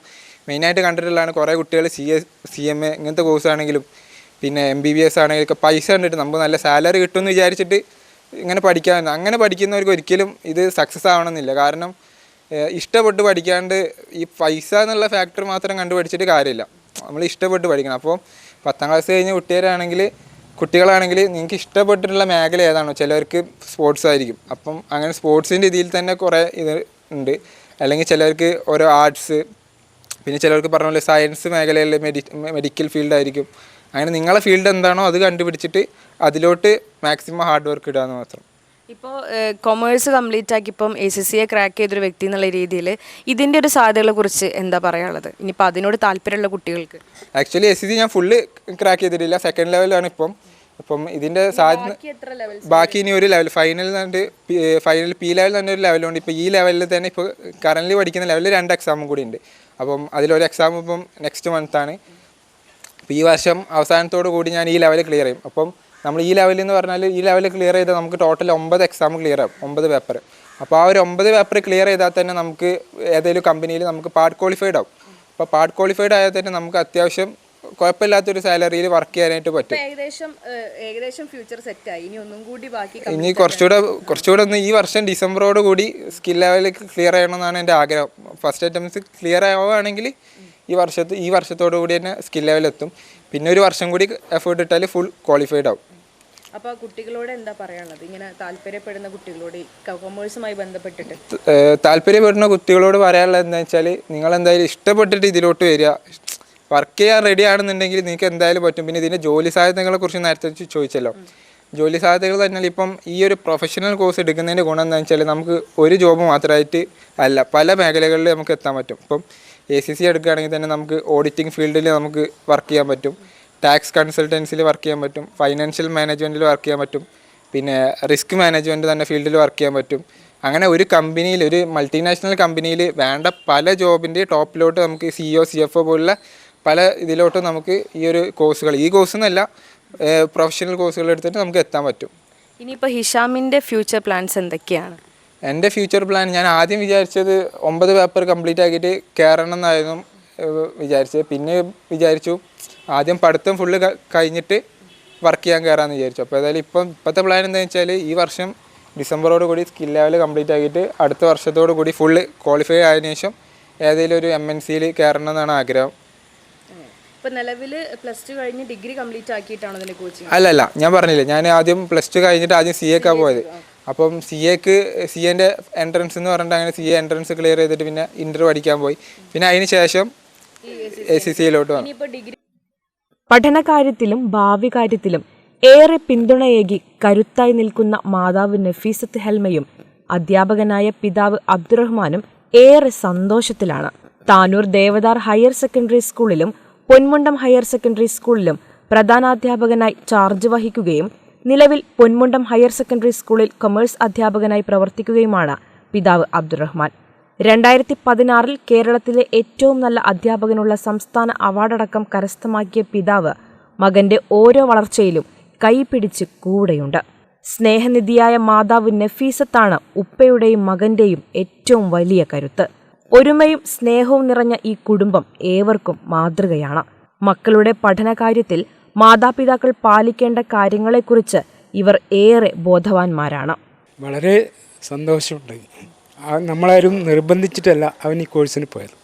മെയിനായിട്ട് കണ്ടിട്ടുള്ളതാണ് കുറേ കുട്ടികൾ C S C M A ഇങ്ങനത്തെ കോഴ്സ് ആണെങ്കിലും പിന്നെ എം ബി ബി എസ് ആണെങ്കിലും ഒക്കെ പൈസ കണ്ടിട്ട് നമുക്ക് നല്ല സാലറി കിട്ടുമെന്ന് വിചാരിച്ചിട്ട് ഇങ്ങനെ പഠിക്കാൻ അങ്ങനെ പഠിക്കുന്നവർക്ക് ഒരിക്കലും ഇത് സക്സസ് ആവണമെന്നില്ല. കാരണം ഇഷ്ടപ്പെട്ട് പഠിക്കാണ്ട് ഈ പൈസ എന്നുള്ള ഫാക്ടർ മാത്രം കണ്ടുപഠിച്ചിട്ട് കാര്യമില്ല. നമ്മൾ ഇഷ്ടപ്പെട്ട് പഠിക്കണം. അപ്പോൾ പത്താം ക്ലാസ് കഴിഞ്ഞ കുട്ടികളാണെങ്കിൽ കുട്ടികളാണെങ്കിൽ നിങ്ങൾക്ക് ഇഷ്ടപ്പെട്ടിട്ടുള്ള മേഖല ഏതാണോ? ചിലവർക്ക് സ്പോർട്സ് ആയിരിക്കും. അപ്പം അങ്ങനെ സ്പോർട്സിന്റെ ഇതിൽ തന്നെ കുറേ ഇത് ഉണ്ട്. അല്ലെങ്കിൽ ചിലർക്ക് ഓരോ ആർട്സ് പിന്നെ ചിലർക്ക് പറഞ്ഞ പോലെ സയൻസ് മേഖലയിൽ മെഡി മെഡിക്കൽ ഫീൽഡായിരിക്കും അങ്ങനെ നിങ്ങളെ ഫീൽഡ് എന്താണോ അത് കണ്ടുപിടിച്ചിട്ട് അതിലോട്ട് മാക്സിമം ഹാർഡ് വർക്ക് ഇടാമെന്ന് മാത്രം. ഇപ്പോൾ കൊമേഴ്സ് കംപ്ലീറ്റ് ആക്കി ഇപ്പം എ സി സിയെ ക്രാക്ക് ചെയ്തൊരു വ്യക്തി എന്നുള്ള രീതിയിൽ ഇതിന്റെ ഒരു സാധ്യതകളെ കുറിച്ച് എന്താ പറയാനുള്ളത്? ഇനിയിപ്പോൾ അതിനോട് താല്പര്യമുള്ള കുട്ടികൾക്ക്. ആക്ച്വലി എസ് സി ഞാൻ ഫുള്ള് ക്രാക്ക് ചെയ്തിട്ടില്ല. സെക്കൻഡ് ലെവലാണ് ഇപ്പം. അപ്പം ഇതിന്റെ സാധ്യത ബാക്കി ഇനി ഒരു ലെവൽ ഫൈനൽ തന്നെ ഫൈനൽ പി ലെവൽ തന്നെ ഒരു ലെവലുണ്ട് ഇപ്പോൾ ഈ ലെവലിൽ തന്നെ ഇപ്പോൾ കറന്റ് പഠിക്കുന്ന ലെവലിൽ രണ്ട് എക്സാമും കൂടി ഉണ്ട്. അപ്പം അതിലൊരു എക്സാം ഇപ്പം നെക്സ്റ്റ് മന്താണ് അപ്പോൾ ഈ വർഷം അവസാനത്തോടു കൂടി ഞാൻ ഈ ലെവൽ ക്ലിയർ ചെയ്യും. അപ്പം നമ്മൾ ഈ ലെവലിൽ എന്ന് പറഞ്ഞാൽ ഈ ലെവൽ ക്ലിയർ ചെയ്താൽ നമുക്ക് ടോട്ടൽ ഒമ്പത് എക്സാം ക്ലിയർ ആവും ഒമ്പത് പേപ്പർ അപ്പോൾ ആ ഒരു ഒമ്പത് പേപ്പർ ക്ലിയർ ചെയ്താൽ തന്നെ നമുക്ക് ഏതെങ്കിലും കമ്പനിയിൽ നമുക്ക് പാർട്ട് ക്വാളിഫൈഡ് ആവും. അപ്പോൾ പാർട്ട് ക്വാളിഫൈഡ് ആയാൽ തന്നെ നമുക്ക് അത്യാവശ്യം കുഴപ്പമില്ലാത്തൊരു സാലറിയിൽ വർക്ക് ചെയ്യാനായിട്ട് പറ്റും. ഏകദേശം ഏകദേശം ഫ്യൂച്ചർ സെറ്റ് ആയി. ഇനി ഒന്നും കൂടി ബാക്കി ഇനി കുറച്ചുകൂടെ കുറച്ചുകൂടെ ഒന്ന് ഈ വർഷം ഡിസംബറോട് കൂടി സ്കിൽ ലെവലിൽ ക്ലിയർ ചെയ്യണമെന്നാണ് എന്റെ ആഗ്രഹം. ഫസ്റ്റ് അറ്റംപ്റ്റ്സ് ക്ലിയർ ആവുകയാണെങ്കിൽ ഈ വർഷത്ത് ഈ വർഷത്തോടു കൂടി തന്നെ സ്കിൽ ലെവലെത്തും പിന്നെ ഒരു വർഷം കൂടി എഫേർട്ട് ഇട്ടാൽ ഫുൾ ക്വാളിഫൈഡ് ആവും. അപ്പോൾ കുട്ടികളോട് എന്താ പറയാനുള്ളത്? ഇങ്ങനെ താല്പര്യപ്പെടുന്ന കുട്ടികളോട് കൊമേഴ്സുമായി ബന്ധപ്പെട്ടിട്ട്. താല്പര്യപ്പെടുന്ന കുട്ടികളോട് പറയാനുള്ളത് എന്താ വെച്ചാൽ നിങ്ങൾ എന്തായാലും ഇഷ്ടപ്പെട്ടിട്ട് ഇതിലോട്ട് വരിക. വർക്ക് ചെയ്യാൻ റെഡി ആണെന്നുണ്ടെങ്കിൽ നിങ്ങൾക്ക് എന്തായാലും പറ്റും. പിന്നെ ഇതിന്റെ ജോലി സാധ്യതകളെ കുറിച്ച് നേരത്തെ ചോദിച്ചല്ലോ. ജോലി സാധ്യതകൾ തന്നെ ഇപ്പം ഈ ഒരു പ്രൊഫഷണൽ കോഴ്സ് എടുക്കുന്നതിന്റെ ഗുണം എന്താ വെച്ചാൽ നമുക്ക് ഒരു ജോബ് മാത്രമായിട്ട് അല്ല പല മേഖലകളിൽ നമുക്ക് എത്താൻ പറ്റും. ഇപ്പം എ സി സി എടുക്കുകയാണെങ്കിൽ തന്നെ നമുക്ക് ഓഡിറ്റിംഗ് ഫീൽഡിൽ നമുക്ക് വർക്ക് ചെയ്യാൻ പറ്റും. ടാക്സ് കൺസൾട്ടൻസിൽ വർക്ക് ചെയ്യാൻ പറ്റും ഫൈനാൻഷ്യൽ മാനേജ്മെന്റിൽ വർക്ക് ചെയ്യാൻ പറ്റും പിന്നെ റിസ്ക് മാനേജ്മെന്റ് തന്നെ ഫീൽഡിൽ വർക്ക് ചെയ്യാൻ പറ്റും. അങ്ങനെ ഒരു കമ്പനിയിൽ ഒരു മൾട്ടിനാഷണൽ കമ്പനിയിൽ വേണ്ട പല ജോബിന്റെ ടോപ്പിലോട്ട് നമുക്ക് C O C F O പോലുള്ള പല ഇതിലോട്ട് നമുക്ക് ഈ ഒരു കോഴ്സുകൾ ഈ കോഴ്സ് എന്നല്ല പ്രൊഫഷണൽ കോഴ്സുകൾ എടുത്തിട്ട് നമുക്ക് എത്താൻ പറ്റും. ഇനിയിപ്പോൾ ഹിഷാമിന്റെ ഫ്യൂച്ചർ പ്ലാൻസ് എന്തൊക്കെയാണ്? എന്റെ ഫ്യൂച്ചർ പ്ലാൻ ഞാൻ ആദ്യം വിചാരിച്ചത് ഒമ്പത് പേപ്പർ കംപ്ലീറ്റ് ആക്കിയിട്ട് കയറണം എന്നായിരുന്നു. വിചാരിച്ചത്. പിന്നെ വിചാരിച്ചു ആദ്യം പഠിത്തം ഫുള്ള് കഴിഞ്ഞിട്ട് വർക്ക് ചെയ്യാൻ കയറാമെന്ന് വിചാരിച്ചു. അപ്പോൾ ഏതായാലും ഇപ്പം ഇപ്പോഴത്തെ പ്ലാൻ എന്താണെന്ന് വെച്ചാൽ ഈ വർഷം ഡിസംബറോട് കൂടി സ്കിൽ ലെവൽ കംപ്ലീറ്റ് ആക്കിയിട്ട് അടുത്ത വർഷത്തോടു കൂടി ഫുള്ള് ക്വാളിഫൈ ആയതിനു ശേഷം ഏതെങ്കിലും ഒരു എം എൻ സിയിൽ കയറണം എന്നാണ് ആഗ്രഹം. ഇപ്പോൾ നിലവിൽ പ്ലസ് ടു കഴിഞ്ഞ് ഡിഗ്രി കംപ്ലീറ്റ് ആക്കിയിട്ടാണോ അതിന്റെ കോച്ചിങ് അല്ല അല്ല ഞാൻ പറഞ്ഞില്ലേ ഞാൻ ആദ്യം പ്ലസ് ടു കഴിഞ്ഞിട്ട് ആദ്യം സി എക്കാണ് പോയത്. അപ്പം സി എക്ക് സി എന്റെ എൻട്രൻസ് എന്ന് പറഞ്ഞിട്ട് അങ്ങനെ സി എ എൻട്രൻസ് ക്ലിയർ ചെയ്തിട്ട് പിന്നെ ഇന്റർവ്യൂ പഠിക്കാൻ പോയി. പിന്നെ അതിന് ശേഷം പഠനകാര്യത്തിലും ഭാവി കാര്യത്തിലും ഏറെ പിന്തുണയേകി കരുത്തായി നിൽക്കുന്ന മാതാവ് നഫീസത്ത് ഹെൽമയും അധ്യാപകനായ പിതാവ് അബ്ദുറഹ്മാനും ഏറെ സന്തോഷത്തിലാണ്. താനൂർ ദേവദാർ ഹയർ സെക്കൻഡറി സ്കൂളിലും പൊന്മുണ്ടം ഹയർ സെക്കൻഡറി സ്കൂളിലും പ്രധാനാധ്യാപകനായി ചാർജ് വഹിക്കുകയും നിലവിൽ പൊന്മുണ്ടം ഹയർ സെക്കൻഡറി സ്കൂളിൽ കൊമേഴ്സ് അധ്യാപകനായി പ്രവർത്തിക്കുകയുമാണ് പിതാവ് അബ്ദുറഹ്മാൻ. രണ്ടായിരത്തി പതിനാറിൽ കേരളത്തിലെ ഏറ്റവും നല്ല അധ്യാപകനുള്ള സംസ്ഥാന അവാർഡടക്കം കരസ്ഥമാക്കിയ പിതാവ് മകന്റെ ഓരോ വളർച്ചയിലും കൈപിടിച്ച് കൂടെയുണ്ട്. സ്നേഹനിധിയായ മാതാവ് നഫീസത്താണ് ഉപ്പയുടെയും മകന്റെയും ഏറ്റവും വലിയ കരുത്ത്. ഒരുമയും സ്നേഹവും നിറഞ്ഞ ഈ കുടുംബം ഏവർക്കും മാതൃകയാണ്. മക്കളുടെ പഠനകാര്യത്തിൽ മാതാപിതാക്കൾ പാലിക്കേണ്ട കാര്യങ്ങളെക്കുറിച്ച് ഇവർ ഏറെ ബോധവാന്മാരാണ്. വളരെ സന്തോഷമുണ്ട്. നമ്മളാരും നിർബന്ധിച്ചിട്ടല്ല അവൻ ഈ കോഴ്സിന് പോയത്.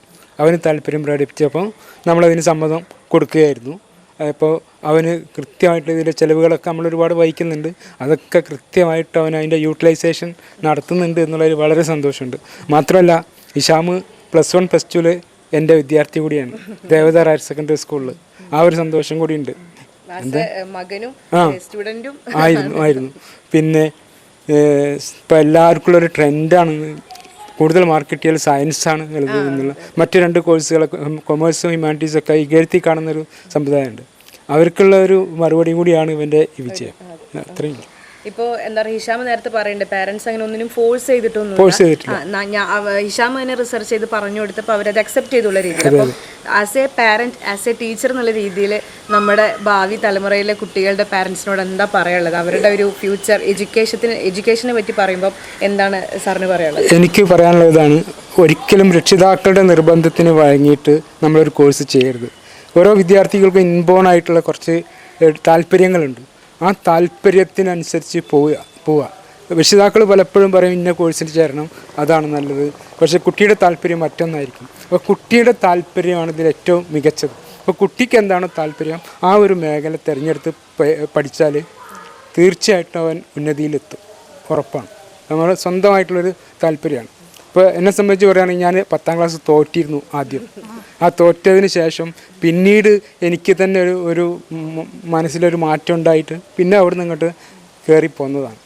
അവന് താല്പര്യം പ്രകടിപ്പിച്ചപ്പോൾ നമ്മളതിന് സമ്മതം കൊടുക്കുകയായിരുന്നു. അപ്പോൾ അവന് കൃത്യമായിട്ട് ഇതിന്റെ ചിലവുകളൊക്കെ നമ്മൾ ഒരുപാട് വഹിക്കുന്നുണ്ട്. അതൊക്കെ കൃത്യമായിട്ട് അവൻ അതിന്റെ യൂട്ടിലൈസേഷൻ നടത്തുന്നുണ്ട് എന്നുള്ളതിൽ വളരെ സന്തോഷമുണ്ട്. മാത്രമല്ല ഇഷാമ് പ്ലസ് വൺ പ്ലസ് ടുവിൽ എന്റെ വിദ്യാർത്ഥി കൂടിയാണ്. ദേവദാർ ഹയർ സെക്കൻഡറി സ്കൂളിൽ ആ ഒരു സന്തോഷം കൂടിയുണ്ട്. മകനും. ആയിരുന്നു ആയിരുന്നു. പിന്നെ ഇപ്പം എല്ലാവർക്കും ഒരു ട്രെൻഡാണ് കൂടുതൽ മാർക്കറ്റ് കിട്ടിയാൽ സയൻസാണ് എന്നുള്ള മറ്റു രണ്ട് കോഴ്സുകളൊക്കെ കൊമേഴ്സും ഹ്യൂമാനിറ്റീസും ഒക്കെ ഇകഴ്ത്തി കാണുന്നൊരു സമ്പ്രദായമുണ്ട്. അവർക്കുള്ള ഒരു മറുപടിയും കൂടിയാണ് ഇവന്റെ ഈ വിജയം. അത്രയും. ഇപ്പോ എന്താ പറയുക ഹിഷാമ് നേരത്തെ പറയുന്നുണ്ട് പാരന്റ്സ് അങ്ങനെ ഒന്നിനും ഫോഴ്സ് ചെയ്തിട്ടൊന്നും ഹിഷാമ് തന്നെ റിസർച്ച് ചെയ്ത് പറഞ്ഞു കൊടുത്തപ്പോൾ അവരത് അക്സെപ്റ്റ് ചെയ്തുള്ള രീതിയിൽ അപ്പോൾ as a parent as a teacher എന്നുള്ള രീതിയിൽ നമ്മുടെ ഭാവി തലമുറയിലെ കുട്ടികളുടെ പാരന്റ്സിനോട് എന്താ പറയാനുള്ളത്? അവരുടെ ഒരു ഫ്യൂച്ചർ എഡ്യൂക്കേഷത്തിന് എഡ്യൂക്കേഷനെ പറ്റി പറയുമ്പോൾ എന്താണ് സാറിന് പറയാനുള്ളത്? എനിക്ക് പറയാനുള്ള ഇതാണ്. ഒരിക്കലും രക്ഷിതാക്കളുടെ നിർബന്ധത്തിന് വഴങ്ങിയിട്ട് നമ്മളൊരു കോഴ്സ് ചെയ്യരുത്. ഓരോ വിദ്യാർത്ഥികൾക്കും ഇൻബോൺ ആയിട്ടുള്ള കുറച്ച് താല്പര്യങ്ങളുണ്ട്. ആ താല്പര്യത്തിനനുസരിച്ച് പോവുക പോവുക. രക്ഷിതാക്കൾ പലപ്പോഴും പറയും ഇന്ന കോഴ്സിൽ ചേരണം അതാണ് നല്ലത്. പക്ഷേ കുട്ടിയുടെ താല്പര്യം മറ്റൊന്നായിരിക്കും. അപ്പോൾ കുട്ടിയുടെ താല്പര്യമാണ് ഇതിൽ ഏറ്റവും മികച്ചത്. അപ്പോൾ കുട്ടിക്ക് എന്താണോ താല്പര്യം? ആ ഒരു മേഖല തിരഞ്ഞെടുത്ത് പഠിച്ചാൽ തീർച്ചയായിട്ടും അവൻ ഉന്നതിയിലെത്തും. ഉറപ്പാണ്. നമ്മൾ സ്വന്തമായിട്ടുള്ളൊരു താല്പര്യമാണ്. ഇപ്പോൾ എന്നെ സംബന്ധിച്ച് പറയുകയാണെങ്കിൽ ഞാൻ പത്താം ക്ലാസ് തോറ്റിരുന്നു ആദ്യം. ആ തോറ്റതിന് ശേഷം പിന്നീട് എനിക്ക് തന്നെ ഒരു ഒരു മനസ്സിലൊരു മാറ്റം ഉണ്ടായിട്ട് പിന്നെ അവിടെ നിന്ന് ഇങ്ങോട്ട് കയറി പോന്നതാണ്.